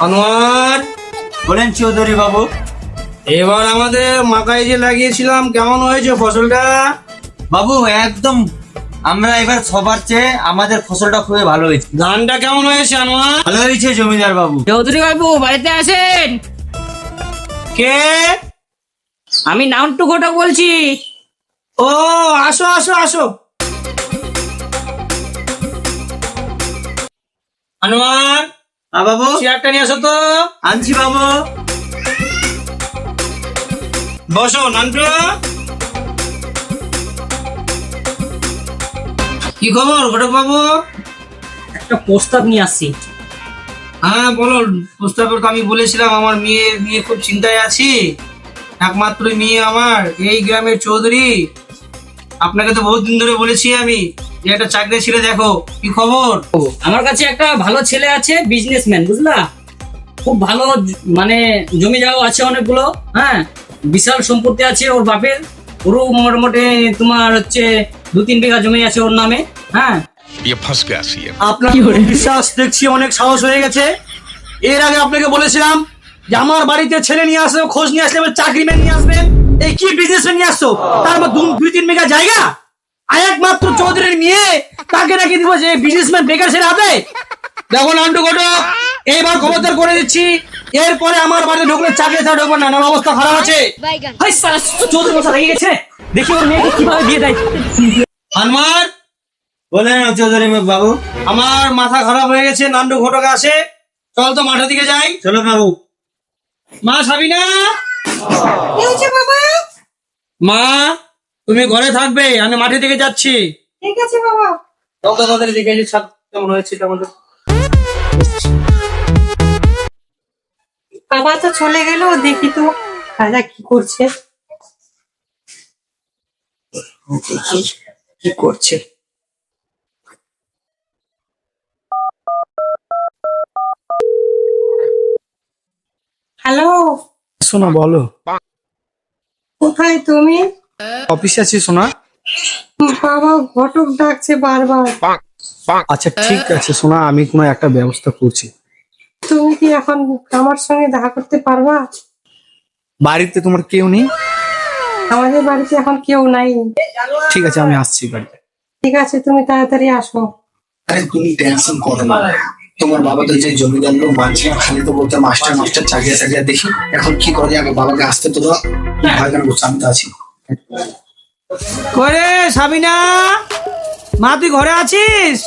আনোয়ার। বলেন চৌধুরী বাবু। এবার আমাদের মাকাই যে লাগিয়েছিলাম কেমন হয়েছে ফসলটা? বাবু একদম। আমরা এবার সবার চেয়ে আমাদের ফসলটা খুবই ভালো হয়েছে। ধানটা কেমন হয়েছে আনোয়ার? ভালো হয়েছে জমিদার বাবু। চৌধুরী বাবু বাড়িতে আছেন? কে? আমি নাউন্টু ঘটক বলছি। ও আসো আসো আসো। আনোয়ার হ্যাঁ বাবু? চেয়ারটা নিয়ে আসো তো। আনছি বাবু। বসো নান্টু। কি খবর ঘটক বাবু? একটা প্রস্তাব নিয়ে আসছি। হ্যাঁ বলো প্রস্তাবের তো আমি বলেছিলাম আমার মেয়ে নিয়ে খুব চিন্তায় আছি। একমাত্র মেয়ে আমার এই গ্রামের চৌধুরী। আপনাকে তো বহুত দিন ধরে বলেছি আমি। যে একটা চাকরি ছিল দেখো কি খবর? আমার কাছে একটা ভালো ছেলে আছে বিজনেসম্যান বুঝলা? খুব ভালো মানে জমি জায়গা আছে অনেকগুলো হ্যাঁ? বিশাল সম্পত্তি আছে ওর বাপের। ওরও মোটামুটি তোমার হচ্ছে দু তিন বিঘা জমি আছে ওর নামে হ্যাঁ? আপনার বিশ্বাস দেখছি অনেক সাহস হয়ে গেছে। এর আগে আপনাকে বলেছিলাম যে আমার বাড়িতে ছেলে নিয়ে আসবে খোঁজ নিয়ে আসলে চাকরি মেয়ে নিয়ে আসবেন এই কি বিজনেস নিয়ে আসছো? তারপর দুই তিন বিঘা জায়গা? আর একমাত্র চৌধুরীর মেয়ে তাকে নাকি দিব যে বিজনেসম্যান বেকার ছেড়ে হবে দেখো নান্টু ঘটক এইবার খবরদার করে দিচ্ছি। এরপরে আমার বাড়িতে ঢুকলে চাকরি ছাড়া ঢুকবে না নানা অবস্থা খারাপ আছে। চৌধুরী মশা লেগে গেছে। দেখি ওর মেয়েকে কীভাবে দিয়ে। দেয় আনমার বলেন চৌধুরী বাবু আমার মাথা খারাপ হয়ে গেছে নান্টু ঘটক আছে চল তো মাঠের দিকে যাই। চলো বাবু। মা সাবিনা? মা? তুমি ঘরে থাকবে আমি মাঠের দিকে যাচ্ছি। ঠিক আছে বাবা। চল তো তাদের দিকে যে ছাদ কেমন হয়েছে আমাদের? বাবা তো চলে গেল দেখি তো রাজা কি করছে। কি করছে? হ্যালো শোনা বলো। কোথায় তুমি? অফিসে আছি শোনা বাবা ঘটক ডাকছে বারবার। আচ্ছা ঠিক আছে শোনা আমি কোনো একটা ব্যবস্থা করছি। তুমি কি এখন আমার সঙ্গে দেখা করতে পারবা? বাড়িতে তোমার কেউ নেই? আমাদের বাড়িতে এখন কেউ নাই। ঠিক আছে আমি আসছি বাড়িতে। ঠিক আছে তুমি তাড়াতাড়ি আসো। আরে তুমি টেনশন করো না। তোমার বাবা তো যে জমিদার লোক মানছে খালি তো বলতে মাস্টার মাস্টার চাকরি চাকরি দেখি এখন কি করে আগে বাবাকে আসতে তো দাও। ভয় কেন? আছি। করে সাবিনা? মা তুই ঘরে আছিস?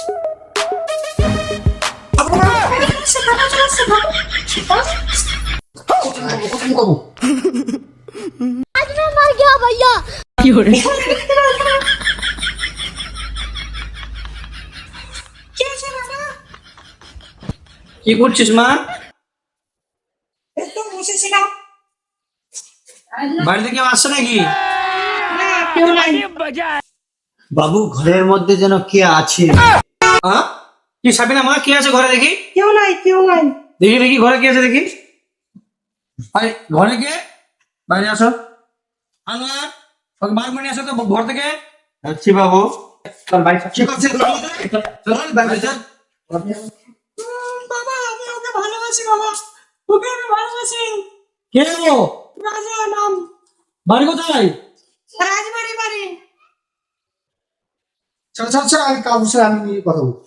কি করছিস মা? বাড়িতে কেউ আসছে নাকি? কেউ নাই বাবু ঘরের মধ্যে যেন কে আছে? কি সাবিনা মা কি আছে ঘরে দেখি? কেউ নাই কেউ নাই। দেখি দেখি ঘরে কি আছে দেখি? আরে ঘরে কে? বাইরে আসো। আনোয়ার ওকে বার করে আসো তো ঘর থেকে। যাচ্ছি বাবু। চল চল। কি করছে চল, বাইরে চল। বাবা আমি ওকে ভালোবাসি বাবা। ওকে আমি ভালোবাসি। কে ও? রাজা নাম। বাড়ি কোথায়? রাজবাড়ি বাড়ি। চল চল চল আমি কাকুর সাথে আমি কথা বলব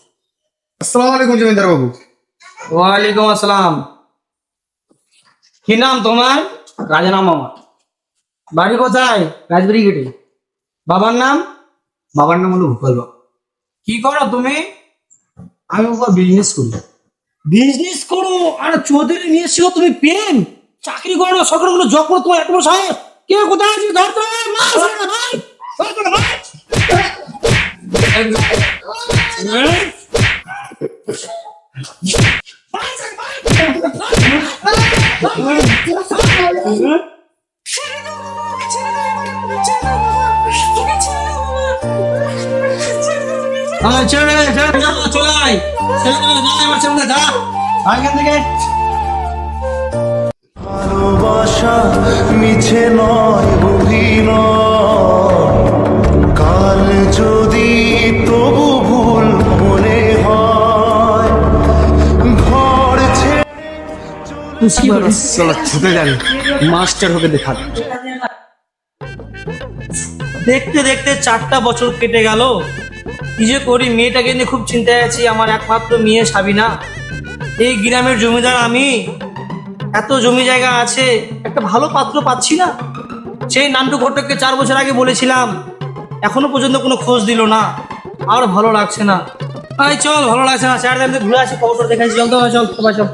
আসসালামু আলাইকুম জমিদার বাবু। ওয়ালাইকুম আসসালাম। কি নাম তোমার? রাজা নাম আমার। বাড়ি কোথায়? রাজবাড়ি গেটে। বাবার নাম? বাবার নাম হলো ভূপাল বাবু। কি করো তুমি? আমি বাবা বিজনেস করি। বিজনেস করো? আর চৌধুরী নিয়ে এসেছ তুমি পেন চাকরি করো সকলগুলো জব করো তোমার এত বড় সাহেব কে কোথায় আছিস ধর তো মার ভাই ধর তো ভাই। হ্যাঁ, চলে। ছেড়ে দে, যা, এবার ছেড়ে দে, যা। আয় এখান থেকে। ভালোবাসা মিছে নয় অভিনয় কাল যদি তবু ভুল মনে হয় ঘর ছুটে যান মাস্টার হোকে দেখা। দেখতে দেখতে চারটা বছর কেটে গেল। কি যে করি মেয়েটাকে নিয়ে খুব চিন্তায় আছি। আমার একমাত্র মেয়ে সাবিনা। এই গ্রামের জমিদার আমি। এত জমি জায়গা আছে একটা ভালো পাত্র পাচ্ছি না। সেই নান্টু ঘটককে চার বছর আগে বলেছিলাম এখনও পর্যন্ত কোনো খোঁজ দিল না। আর ভালো লাগছে না। আই চল ভালো লাগছে না। চার দিন ঘুরে আসি খবর দেখাচ্ছি। চল তো চল সবাই চল।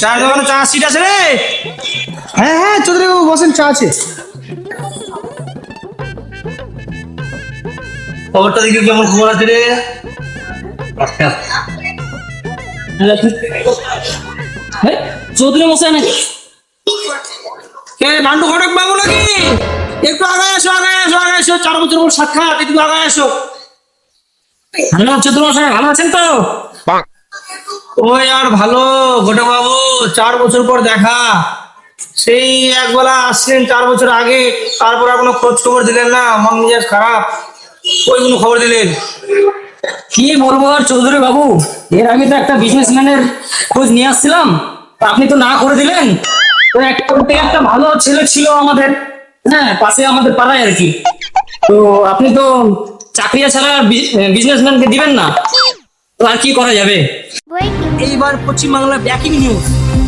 চার দোকানে চা সিট আছে রে। হ্যাঁ হ্যাঁ চৌধুরী বাবু বসেন চা আছে। খবরটা দেখি কেমন খবর আছে রে। হ্যাঁ, চৌধুরী মশাই নাকি? নান্টু ঘটক বাবু নাকি? একটু আগে এসো আগে এসো আগে এসো চার বছর পর সাক্ষাৎ একটু আগে এসো। হ্যালো চৌধুরী মশাই ভালো আছেন তো? ওই আর ভালো ঘটক বাবু চার বছর পর দেখা। সেই একবেলা আসলেন চার বছর আগে তারপর আর কোনো খোঁজ খবর দিলেন না মন মেজাজ খারাপ। ওই কোনো খবর দিলেন। কি বলব আর চৌধুরী বাবু? এর আগে তো একটা বিজনেসম্যানের খোঁজ নিয়ে আসছিলাম। আপনি তো না করে দিলেন। তো একটা একটা ভালো ছেলে ছিল আমাদের। হ্যাঁ পাশে আমাদের পাড়ায় আর কি। তো আপনি তো চাকরি ছাড়া বিজনেসম্যানকে দিবেন না। তো আর কি করা যাবে? এইবার পশ্চিমবাংলার ব্যাকিং নিউজ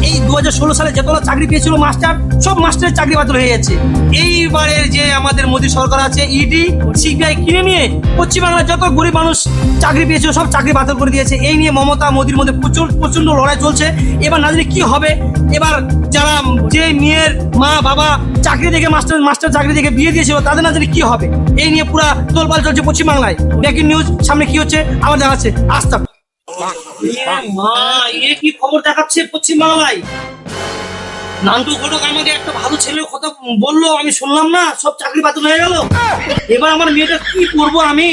এই দু হাজার ষোলো সালে যতগুলো চাকরি পেয়েছিল মাস্টার, সব মাস্টারের চাকরি বাতিল হয়ে যাচ্ছে এইবারের যে আমাদের মোদী সরকার আছে ইডি সিবিআই কিনে নিয়ে পশ্চিমবাংলার যত গরিব মানুষ চাকরি পেয়েছিল, সব চাকরি বাতিল করে দিয়েছে। এই নিয়ে মমতা মোদীর মধ্যে প্রচুর, প্রচণ্ড লড়াই চলছে। এবার না কি হবে। এবার যারা যে মেয়ের মা, বাবা চাকরি দেখে মাস্টার মাস্টার চাকরি দেখে বিয়ে দিয়েছিল, তাদের না কি হবে। এই নিয়ে পুরা তোলপাল চলছে পশ্চিমবাংলায়। ব্রেকিং নিউজ সামনে কি হচ্ছে? আবার দেখাচ্ছে আস্তা মা এ কি খবর দেখাচ্ছে পশ্চিম বাংলায়? নান্টু ঘটক আমাকে একটা ভালো ছেলের কথা বলল আমি শুনলাম না সব চাকরি বাতিল হয়ে গেল। এবার আমার মেয়েটা কি করব আমি?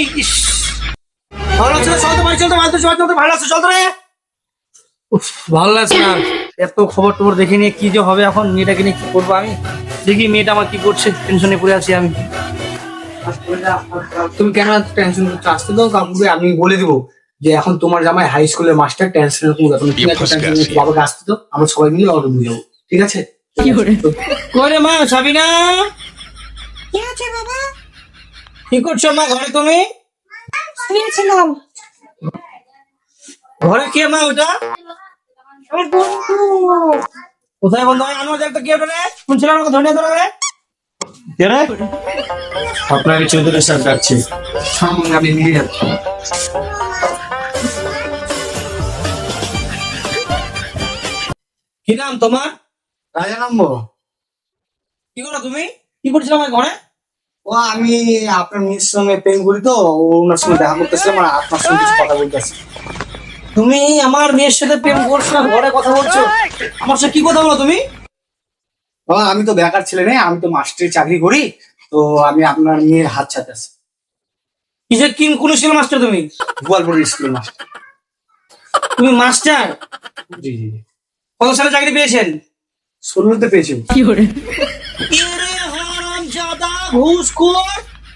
ভালো না চলতে পারি চলতে মালতে চলতে চলতে ভালো লাগছে চলতে রে। উফ, ভালো লাগছে না। এত খবর টবর দেখে নিয়ে কি যে হবে এখন মেয়েটাকে নিয়ে কি করব আমি? দেখি মেয়েটা আমার কি করছে টেনশনে পড়ে আছি আমি। তুমি কেন টেনশন করছ আসতে দাও কাকুকে আমি বলে দিব। যে এখন তোমার জামাই হাই স্কুলের মাস্টার টেনশন কোনো ব্যাপার নেই। ঠিক আছে টেনশন নেই বাবাকে আসতে দাও আমরা সবাই মিলে বাবাকে বুঝাবো ঠিক আছে? করে? মা সাবিনা! কি আছে বাবা? কি করছ মা ঘরে তুমি? শুয়েছিলাম ঘরে কে মা ওটা? কোথায় বন্ধ? হয় আনোয়ার একটা কে ওটা রে শুনছিলাম আমাকে ধরে ধরে রে কে রে? আপনাকে চৌধুরী স্যার ডাকছে। সামনে আমি নিয়ে যাচ্ছি। কি নাম তোমার? কি করো তুমি? কি করছিলাম আমার ঘরে? ও আমি আপনার মেয়ের সঙ্গে প্রেম করি তো ওনার সঙ্গে দেখা করতেছিলাম আর আপনার সঙ্গে কিছু কথা বলতেছি। তুমি আমার মেয়ের সাথে প্রেম করছ না ঘরে কথা বলছো? আমার সাথে কি কথা বলো তুমি? আমি তো বেকার ছেলে নেই আমি তো মাস্টারি চাকরি করি তো আমি আপনার মেয়ের হাত ছাতে আছি কিসের কিন কোন ছিল মাস্টার তুমি? গোয়ালপুর স্কুলের মাস্টার তুমি মাস্টার জি জি। কত সালে চাকরি পেয়েছেন? ষোলোতে পেয়েছি। এরে হারামজাদা ঘুষখোর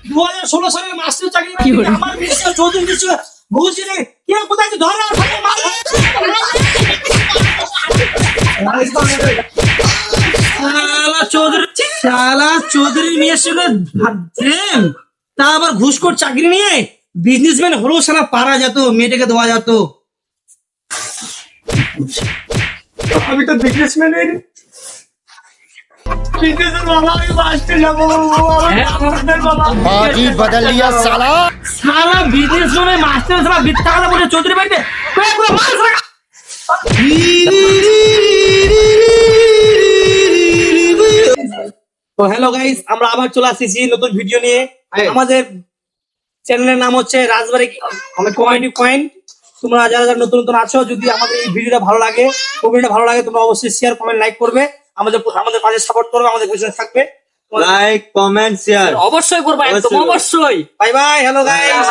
দু হাজার ষোলো সালের মাস্টার চাকরি পেয়েছে। আমার মিস্টার চৌধুরী মিস্টার ঘুষ দিলে কে কোথায় ধরে আর থাকে মারো। শালা চৌধুরী শালা চৌধুরীর মেয়ের সঙ্গে ভাব- তা আবার ঘুষখোর চাকরি নিয়ে বিজনেসম্যান হলেও শালা পারা যেত মেয়েটাকে দেওয়া যেত। হ্যালো গাইস আমরা আবার চলে আসছি নতুন ভিডিও নিয়ে। আমাদের চ্যানেলের নাম হচ্ছে রাজবাড়ি কমেডি পয়েন্ট তোমরা যারা যারা নতুন নতুন আছো যদি আমাদের এই ভিডিওটা ভালো লাগে কমেন্টটা ভালো লাগে তোমরা অবশ্যই শেয়ার কমেন্ট লাইক করবে। আমাদের আমাদের পাশে সাপোর্ট করবে আমাদের পিছনে থাকবে। লাইক কমেন্ট শেয়ার অবশ্যই করবে একদম অবশ্যই। অবশ্যই। Bye bye hello guys